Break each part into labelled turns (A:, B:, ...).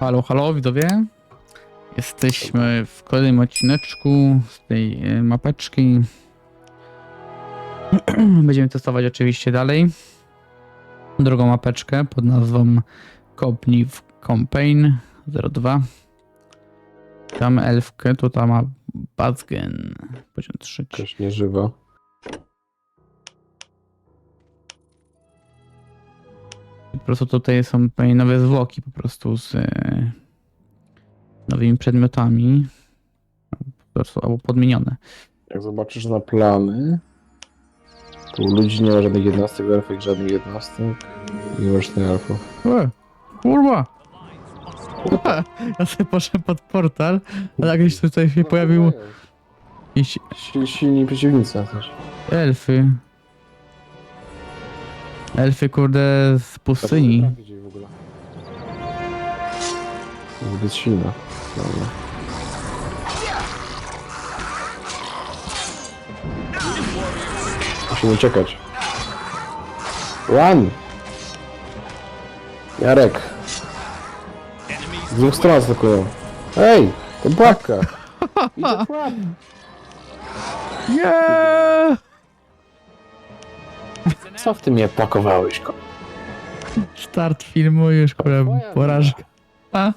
A: Halo, halo, widzowie. Jesteśmy w kolejnym odcineczku z tej e, mapeczki. Będziemy testować oczywiście dalej drugą mapeczkę pod nazwą Kopnij w Campaign 02. Tam elfkę, to tam ma Bazgen, poziom trzeci.
B: Też nieżywa.
A: Po prostu tutaj są pewnie nowe zwłoki po prostu z e, nowymi przedmiotami. Po prostu, albo podmienione.
B: Jak zobaczysz na plany, to u ludzi nie ma żadnych jednostek elfek, żadnych jednostek. Masz tych elfów.
A: E, kurwa! Ja sobie poszedłem pod portal, a jakieś tutaj się pojawił jakieś
B: Si- Silni przeciwnicy też.
A: elfy. Elfy, kurde, z pustyni.
B: Tak, gdzieś w ogóle. Zbyt silna. Dobra. Musimy uciekać. Run! Jarek! Z dwóch stron atakują. Ej! To pułapka! Idzie pułapka!
A: Nie!
B: Co w tym mnie pakowałeś, ko?
A: Start filmu już, kurde,
B: Twoja
A: porażka. A?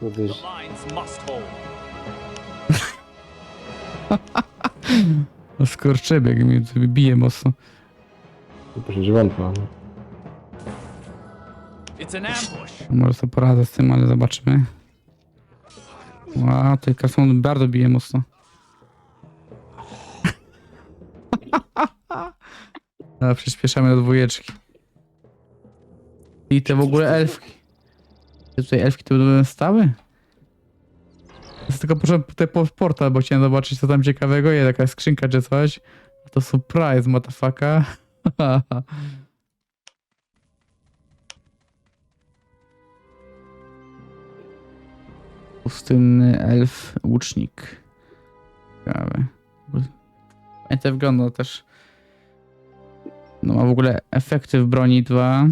B: Kurde,
C: lines must hold.
A: No skurczybyk mi tu bije mocno.
B: to się dziewiątma.
C: It's an ambush.
A: Może sobie poradzę z tym, ale zobaczymy. Wow, tej kasą bardzo bije mocno. Dobra, przyspieszamy do dwójeczki. I te w ogóle elfki. Te tutaj elfki tu będą stały? tylko poszedłem te po portal, bo chciałem zobaczyć co tam ciekawego. Jest jakaś skrzynka czy coś. To surprise, motherfucker. Pustynny elf, łucznik. Ciekawe. To wygląda też. No ma w ogóle efekty w broni 2.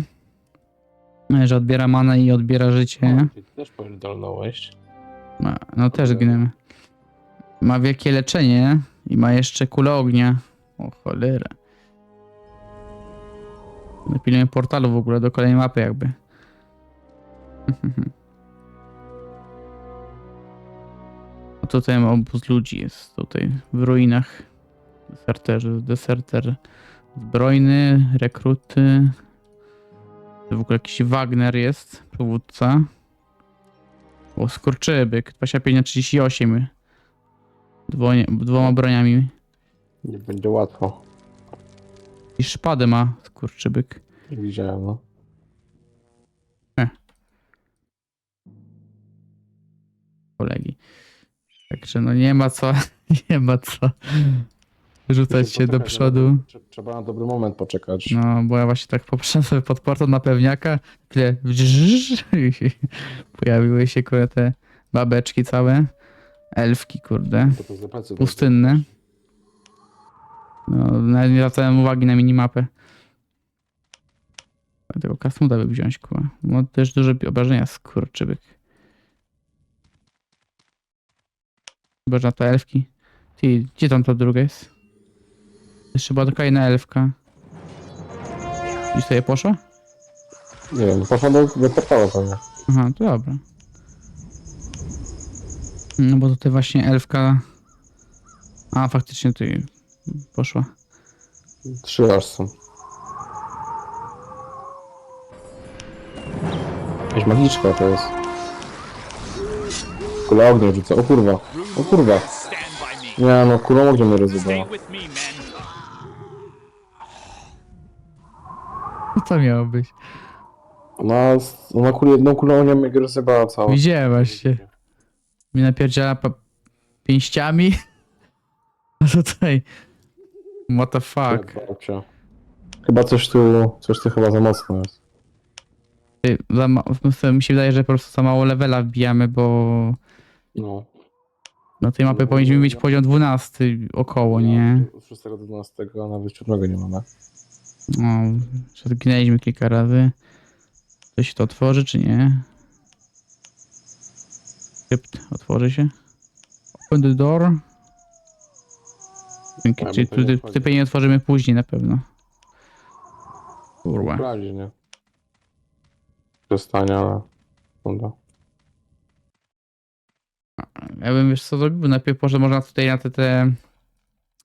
A: Że odbiera manę i odbiera życie.
B: Ty też pierdolnąłeś.
A: Ma, no też gnemy. Ma wielkie leczenie i ma jeszcze kulę ognia. O cholera. Napilnuję portalu w ogóle do kolejnej mapy jakby. A tutaj obóz ludzi jest tutaj w ruinach. Deserterzy, deserter zbrojny, rekruty. Tu w ogóle jakiś Wagner jest, przywódca. O, skurczybyk. 25 na 38. Dwoje, dwoma broniami.
B: Nie będzie łatwo.
A: I szpadę ma skurczybyk.
B: Widziałem, no.
A: kolegi. Także no nie ma co, nie ma co rzucać się do przodu.
B: trze- Trzeba na dobry moment poczekać.
A: No, bo ja właśnie tak sobie pod portal na pewniaka, tyle i się pojawiły się kurde te babeczki całe, elfki kurde,
B: To to za plecy
A: pustynne. No, nawet nie zwracałem uwagi na minimapę. Tego kasmuda by wziąć, kurwa. No też duże obrażenia, skurczybyk. Chyba, że na to elfki. Ty, gdzie tam ta druga jest? Jeszcze była taka jedna elfka. I sobie poszła?
B: Nie wiem, poszła do, do portalu pewnie.
A: Aha, to dobra. No bo tutaj właśnie elfka... A, faktycznie tutaj poszła.
B: Trzy aż są. Jakaś magiczka to jest. Kula ognia rzuca. O kurwa. O kurwa. Nie no, kulą ognia mnie rozjebała.
C: with me, men.
A: Co to miało być?
B: Ona, z- ona kul, jedną kulą ognia mnie rozjebała całą.
A: Widziałem właśnie. Mnie napierdziela pa- pięściami. A tutaj... What the fuck?
B: Babcia. Chyba coś tu, coś tu chyba za mocno jest.
A: Ty, za ma- mi się wydaje, że po prostu za mało levela wbijamy, bo
B: No.
A: na tej mapie powinniśmy mieć poziom 12 około, nie?
B: Od 6 do 12, a nawet 7 nie mamy.
A: No, zginęliśmy kilka razy. Się to otworzy, czy nie? Skrypt otworzy się. Open the door. Dzięki, czyli
B: nie
A: ty, ty pewnie otworzymy później na pewno. Kurwa.
B: Sprawdzi, nie? Przestanie, ale... Sekunda.
A: Ja bym wiesz co zrobił? Najpierw może można tutaj na te, te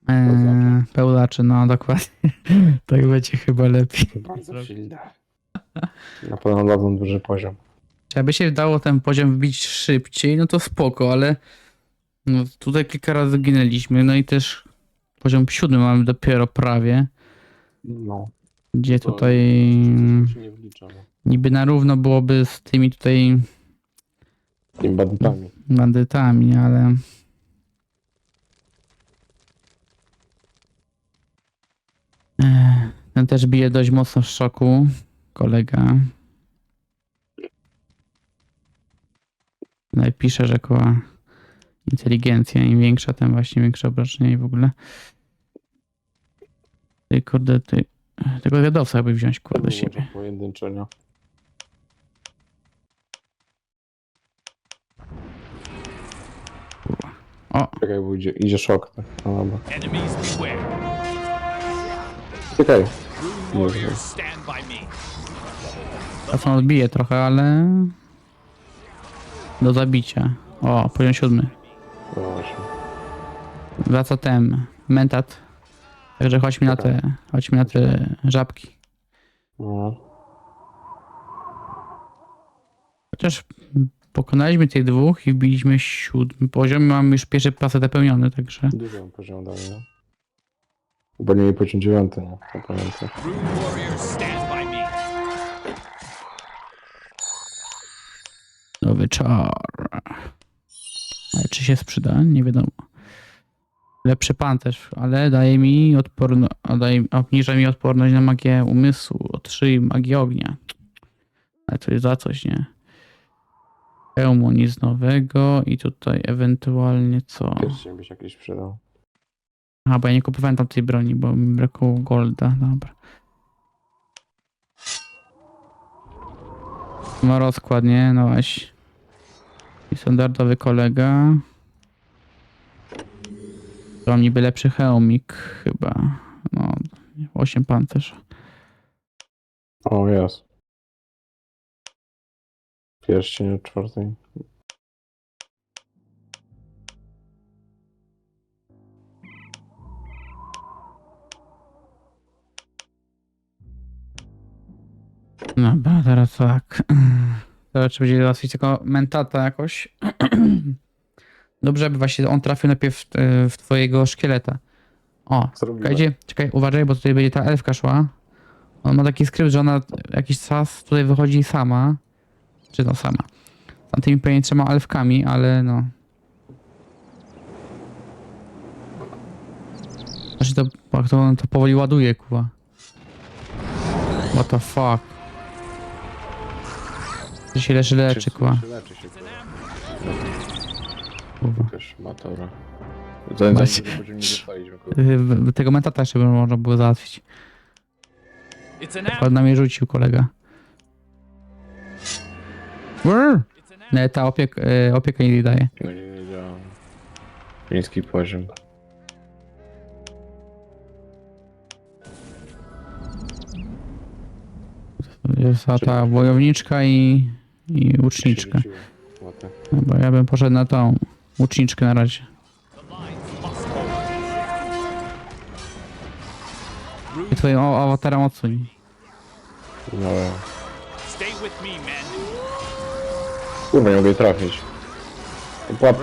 A: e,
B: Pełzacze.
A: pełzacze, no dokładnie. tak będzie chyba lepiej.
B: Bardzo silne. Na pewno dadzą duży poziom.
A: Czy jakby się dało ten poziom wbić szybciej, no to spoko, ale no, tutaj kilka razy ginęliśmy, no i też poziom siódmy mamy dopiero prawie,
B: No.
A: gdzie
B: To
A: tutaj
B: się nie no.
A: niby na równo byłoby z tymi tutaj
B: Tymi banditami.
A: bandytami, ale ten też bije dość mocno w szoku, kolega. No i pisze, że koła inteligencja, im większa, tym właśnie większe obrażenie i w ogóle. Ty kurde, ty... Tego wiadowca jakby wziąć kurde do siebie.
B: Pojedynczo, nie?
A: O,
B: Czekaj, bo idzie, idzie szok. Tak. No dobra. Czekaj.
A: On odbije trochę, ale... Do zabicia. O, poziom siódmy.
B: No właśnie.
A: Wraca tem, mentat. Także chodźmy na te, chodźmy na te żabki.
B: No.
A: Chociaż pokonaliśmy tych dwóch i wbiliśmy siódmy poziom i mamy już pierwszy pasek pełniony, także...
B: Dużo poziom dalej, nie? Bo nie poziom dziewiąty, nie? To pamiętam.
C: Rune warriors stand by me.
A: Nowy czar. Ale czy się sprzyda? Nie wiadomo. Lepszy pancerz, ale daje mi odporno, a daje, obniża mi odporność na magię umysłu, o 3 magię ognia. Ale to jest za coś, nie? Hełmu nic nowego i tutaj ewentualnie co?
B: Pierścień byś jakiś przydał.
A: A, bo ja nie kupowałem tam tej broni, bo mi brakowało golda, dobra. Ma rozkład, nie? No weź. I standardowy kolega. To niby lepszy hełmik chyba. No, 8 pancerz.
B: O, jest. Pierścień od czwartej.
A: Dobra, teraz tak. Teraz trzeba będzie załatwić tylko mentata jakoś. Dobrze, by właśnie on trafił najpierw w, w twojego szkieleta. O,
B: Zrobimy.
A: czekajcie, czekaj, uważaj, bo tutaj będzie ta elfka szła. On ma taki skrypt, że ona jakiś czas tutaj wychodzi sama. Czy no sama. Z tamtymi pewnie trzema elfkami, ale no. Znaczy to, jak to, on to powoli ładuje, kuwa. What the fuck. To się leczy, leczy, kuwa.
B: Leczy się, kurwa. Też matora. Zanim
A: Macie-
B: zanim będziemy nie dostaliśmy, kurwa.
A: Y, Tego mentata jeszcze by można było załatwić.
C: It's an
A: na mnie rzucił kolega. Brr.
C: It's an ambush.
A: Nie, ta opiek, y, opieka nie daje.
B: No nie, działa. Niski poziom.
A: Jest ta, ta wojowniczka i, i.
B: Ładnie.
A: No bo ja bym poszedł na tą łuczniczkę na razie. I twoim o- awatarem odsuń.
B: No, kurwa, nie mogę jej trafić.
C: Attack.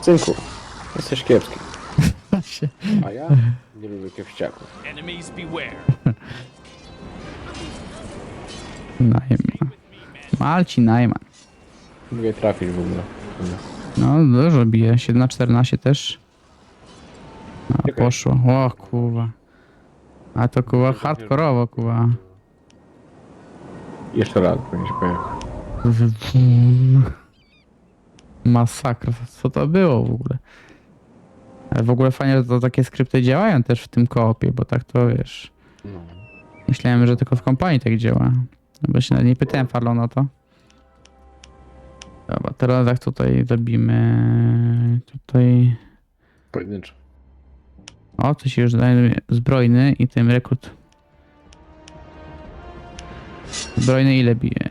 B: Cynku. Jesteś kiepski. A ja nie lubię kiepściaków.
A: Najma. Malci Najman.
B: Nie mogę trafić w ogóle.
A: No dużo bije. 7 na 14 też. A
B: Czekaj.
A: poszło. O kurwa. A to kurwa hardkorowo kurwa.
B: Jeszcze raz, powinien się pojechać.
A: Masakra. Co to było w ogóle? Ale w ogóle fajnie, że to takie skrypty działają też w tym koopie, bo tak to wiesz.
B: No.
A: Myślałem, że tylko w kompanii tak działa. No Bo się nawet nie pytałem Farlona o to. Dobra, teraz jak tutaj zrobimy... Tutaj...
B: Pojedynczo.
A: O, to się już daje zbrojny i tym rekrut. Zbrojny ile bije?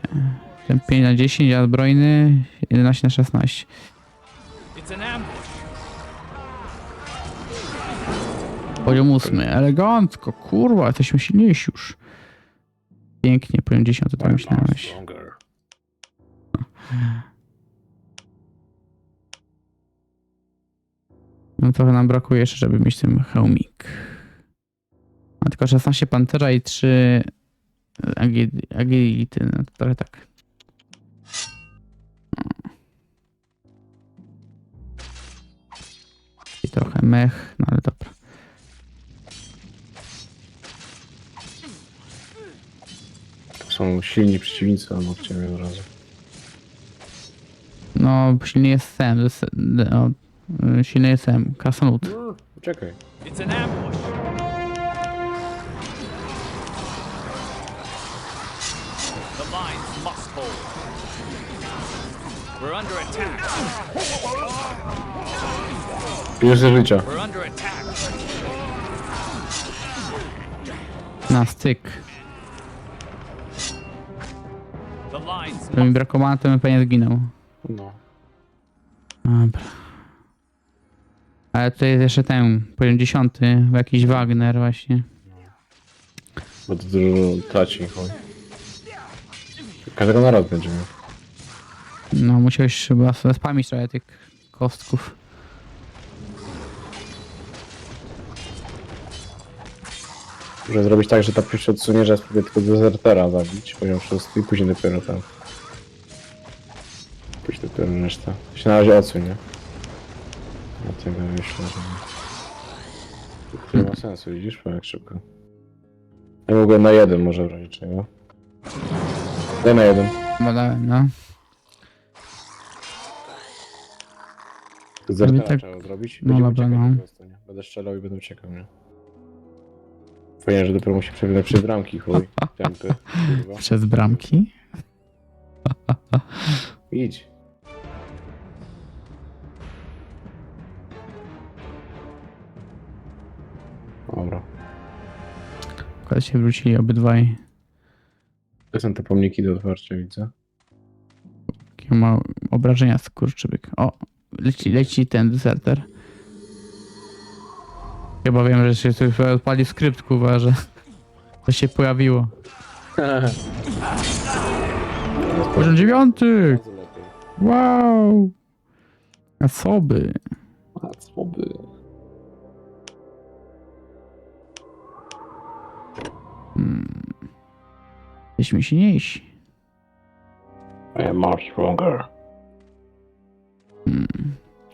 A: Ten 5 na 10, a zbrojny 11 na 16.
C: It's an ambush.
A: Poziom 8. Elegancko, kurwa, jesteśmy silniejsi już. Pięknie, poziom 10 to tak myślałeś. No trochę nam brakuje jeszcze, żeby mieć ten hełmik. A tylko 16 pantera i 3 agi- agility, no to trochę tak. I trochę mech, no ale dobra.
B: Są silni przeciwnicy obok ciebie od razu.
A: No, silny jest Sam, jest, no, y, silny jest Sam, Krasnolud.
B: Czekaj.
C: It's an ambush. The lines must hold. We're under attack.
B: Bierz ze życia.
C: We're under attack.
A: Na styk. Gdyby mi brakowało, to bym pewnie zginął.
B: No.
A: Dobra. Ale tutaj jest jeszcze ten, poziom 10, jakiś Wagner właśnie.
B: Bo to dużo traci, chuj. Każdego na raz będzie miał.
A: No musiałeś chyba spamić trochę tych kostków.
B: Może zrobić tak, że ta pierwsza odsunie, że ja spróbuję tylko dezertera zabić, poziom szósty i później dopiero ten. Później dopiero resztę. To się na razie odsuń, nie? Dlatego myślę, że... To nie ma sensu, widzisz? Powiem jak szybko. Ja mogłem na jeden może w razie czego. Daj na jeden.
A: Badałem, no.
B: Dezertera
A: tak-
B: trzeba zrobić.
A: no
B: Będziemy
A: dobra,
B: uciekać
A: no.
B: po prostu, nie? Będę strzelał i będę uciekał, nie? Fajnie, że dopiero musi przewinąć przez bramki, chuj. Kurwa.
A: Przez bramki.
B: Idź. Dobra.
A: Akurat się wrócili obydwaj.
B: To są te pomniki do otwarcia, widzę.
A: Jakie ma obrażenia skurczybyk. O, leci, leci ten deserter. Chyba wiem, że się tu odpali skrypt, kuwa, że to się pojawiło. Poziom dziewiąty! Wow! Osoby.
B: A
A: Jesteśmy silniejsi.
B: I am more stronger.
A: Hmm.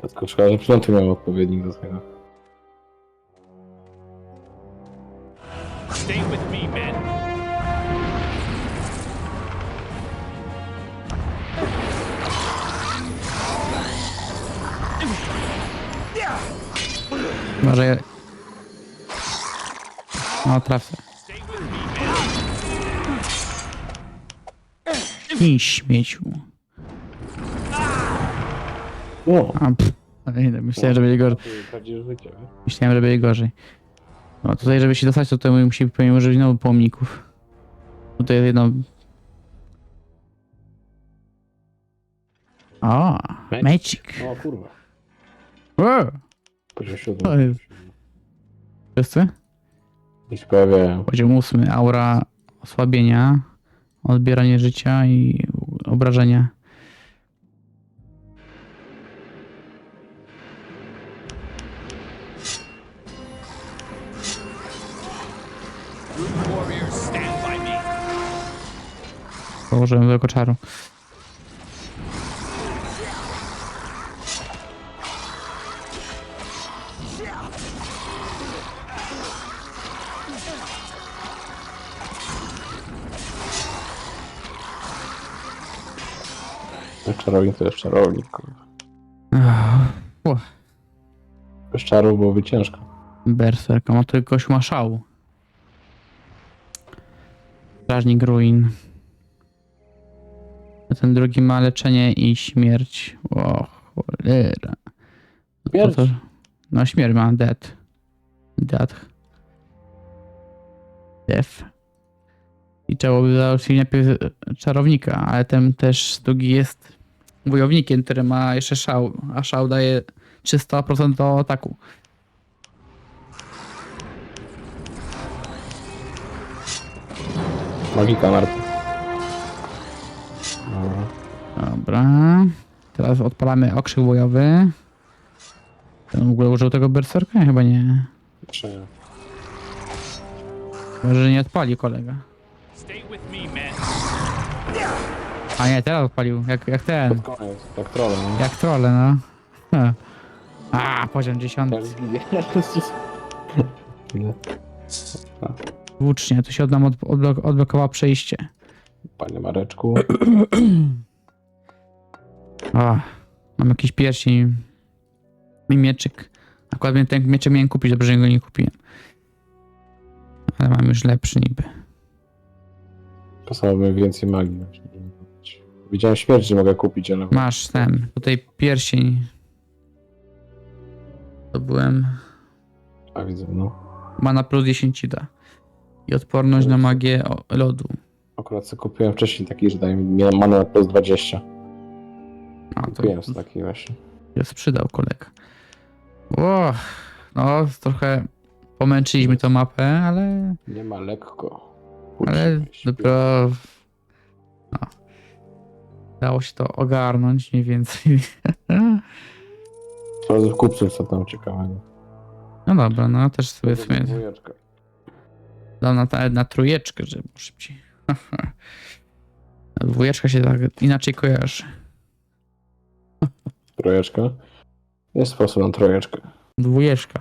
B: Tylko szkoda, że przynęty miał odpowiednik do tego.
C: stay with me, men.
A: Może... ja- No, trafię. I śmieciu.
B: O!
A: A, pff. Ale nie, Myślałem, że będzie gorzej.
B: Prawdziwe życie, nie?
A: Myślałem, że będzie gorzej. No tutaj, żeby się dostać, to tutaj musi pewnie użyć znowu pomników. Tutaj jest jedno... O,
B: Magic.
A: magic.
B: O kurwa.
A: O,
B: Poziom
A: To
B: siódmy.
A: jest- wszyscy?
B: I się pojawiają.
A: Poziom ósmy, aura osłabienia, odbieranie życia i obrażenia. Położyłem do koczaru.
B: Czarownik to jest czarownik.
A: Uch,
B: Bez czarów byłoby ciężko.
A: Berserk, a ma tu kogoś ma szału. Strażnik ruin. A ten drugi ma leczenie i śmierć. O cholera. No,
B: Śmierć?
A: no śmierć ma, death. Death. Death. I trzeba by załatwić najpierw czarownika, ale ten też drugi jest wojownikiem, który ma jeszcze szał, a szał daje 300% do ataku.
B: Magika narty. Dobra.
A: Teraz odpalamy okrzyk bojowy. Ten w ogóle użył tego berserka? Chyba nie.
B: Czy nie?
A: Chyba, że nie odpalił kolega.
C: Stay with me, men.
A: A nie, teraz odpalił. Jak, jak ten.
B: Pod koniec, tak trolle, nie?
A: Jak trolle, no. Ha. A, poziom 10.
B: Jak zginie. Ile?
A: Włócznie, tu się od nam od, odblok odblokowało przejście.
B: Panie Mareczku.
A: O, mam jakiś pierścień. I mieczyk. Akurat miałem ten mieczyk miałem kupić, dobrze, że go nie kupiłem. Ale mam już lepszy niby.
B: Pasowałoby więcej magii. właśnie. Widziałem śmierć, że mogę kupić, ale...
A: Masz ten, tutaj pierścień. To byłem.
B: A widzę, no.
A: Mana plus 10 ci da. I odporność na magię o- lodu.
B: Akurat co kupiłem wcześniej taki, że daje mi mana na plus 20.
A: A to
B: Kupiłem taki właśnie.
A: się sprzedał kolega. O, no trochę pomęczyliśmy tą mapę, ale,
B: Nie ma lekko.
A: ale
B: się.
A: dopiero no, dało się to ogarnąć mniej więcej.
B: Sprawdzę w kupców, co tam ciekawego.
A: No dobra, no też sobie w sumie
B: Dwójeczka.
A: dam na, ta- na trójeczkę, żeby było szybciej. Dwójeczka się tak inaczej kojarzy.
B: Trojeczka. Jest sposób na trojeczkę.
A: Dwójeczka.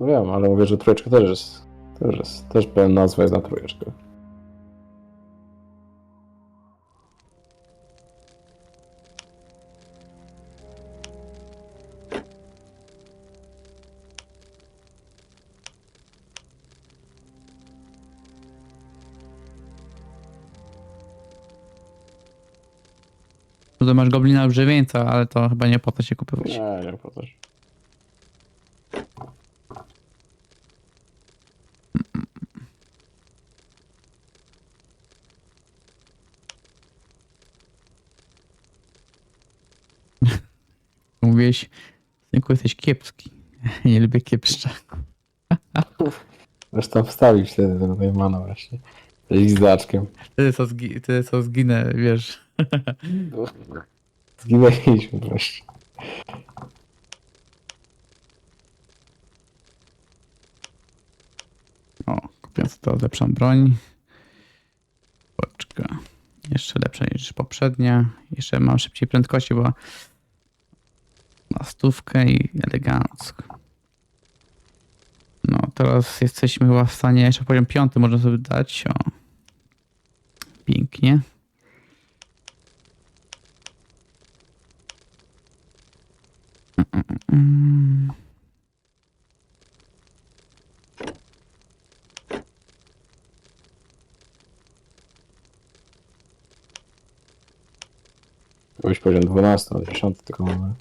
B: No wiem, ale mówię, że trójeczka też jest. Też jest. Też pewna nazwa jest na trójeczkę.
A: Tutaj masz goblina brzewieńca, ale to chyba nie po to się kupować.
B: Nie, nie po coś.
A: Mówiłeś, synku jesteś kiepski. Nie lubię kiepszczaków.
B: Zresztą wstawić wtedy do tej mana właśnie. Z Lizdaczkiem.
A: Wtedy co, zgi- wtedy co zginę, wiesz.
B: Zginęliśmy wreszcie.
A: O, sobie to lepszą broń. Poczka. Jeszcze lepsza niż poprzednia. Jeszcze mam szybciej prędkości, bo na stówkę i elegancko. No, teraz jesteśmy chyba w stanie, jeszcze poziom piąty można sobie dać. O. Pięknie. Mm.
B: Byś poziom 12, ale 10 tylko mamy.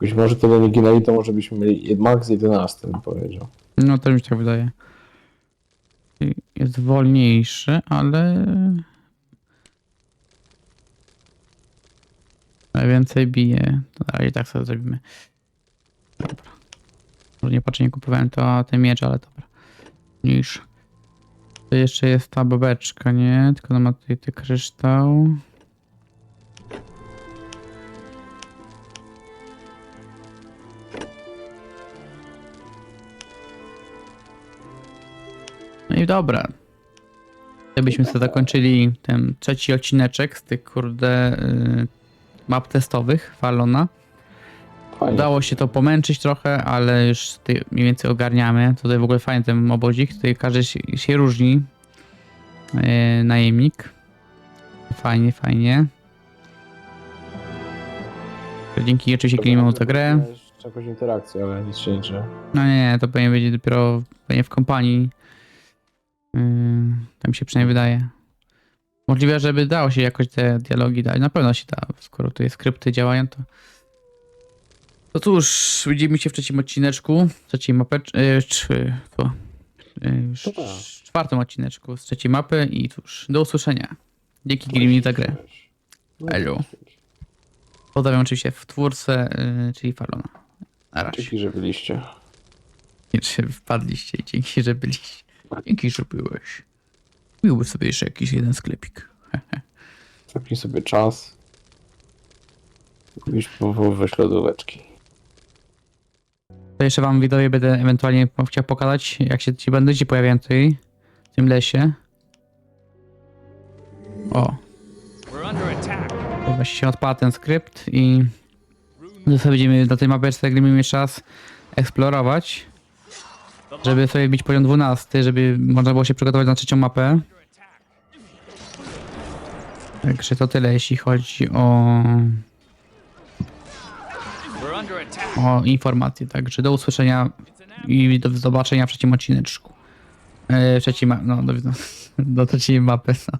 B: Być może tyle nie ginęli, to może byśmy mieli jed- max 11, bym powiedział.
A: No to mi się tak wydaje. Jest wolniejszy, ale. Najwięcej bije. To dalej tak sobie zrobimy. Dobra. Może nie patrzę, nie kupowałem to ten miecz, ale dobra. Niż. To jeszcze jest ta babeczka, nie? Tylko ona ma tutaj ten kryształ. No i dobra. Gdybyśmy sobie zakończyli ten trzeci odcineczek z tych kurde y, map testowych Falona.
B: Fajnie.
A: Udało się to pomęczyć trochę, ale już tutaj mniej więcej ogarniamy. Tutaj w ogóle fajny ten obodzik. Tutaj każdy się, się różni. Yy, najemnik. Fajnie, fajnie. Dzięki oczywiście Klimą tę grę.
B: Jeszcze jakąś interakcję, ale nic się nie dzieje.
A: No nie, nie, to pewnie będzie dopiero pewnie w kompanii. Yy, tak mi się przynajmniej wydaje. Możliwe, żeby dało się jakoś te dialogi dać. Na pewno się da, skoro tu jest skrypty działają, to... To cóż, widzimy się w trzecim odcineczku, trzeciej mapę, yy, czy, to, yy,
B: To tak.
A: czwartym odcineczku z trzeciej mapy i cóż, do usłyszenia. Dzięki Grimni za grę.
B: No,
A: Elu. Pozdrawiam oczywiście w twórcę, yy, czyli Falona. Na razie.
B: Dzięki, że byliście.
A: Nie, czy wpadliście. Dzięki, że byliście. Dzięki, że byłeś. Miłby sobie jeszcze jakiś jeden sklepik.
B: Zapnij sobie czas. Kupisz połowę lodóweczki.
A: To jeszcze wam widzowie będę ewentualnie chciał pokazać, jak się ci bandyci pojawiają tutaj, w tym lesie. O, to właśnie się odpala ten skrypt i sobie będziemy na tej mapeczce będziemy jeszcze czas eksplorować, żeby sobie bić poziom 12, żeby można było się przygotować na trzecią mapę. Także to tyle, jeśli chodzi o. o informacje. Także do usłyszenia i do zobaczenia w trzecim odcineczku. W trzeciej ma- no, do, do trzeciej mapy. No.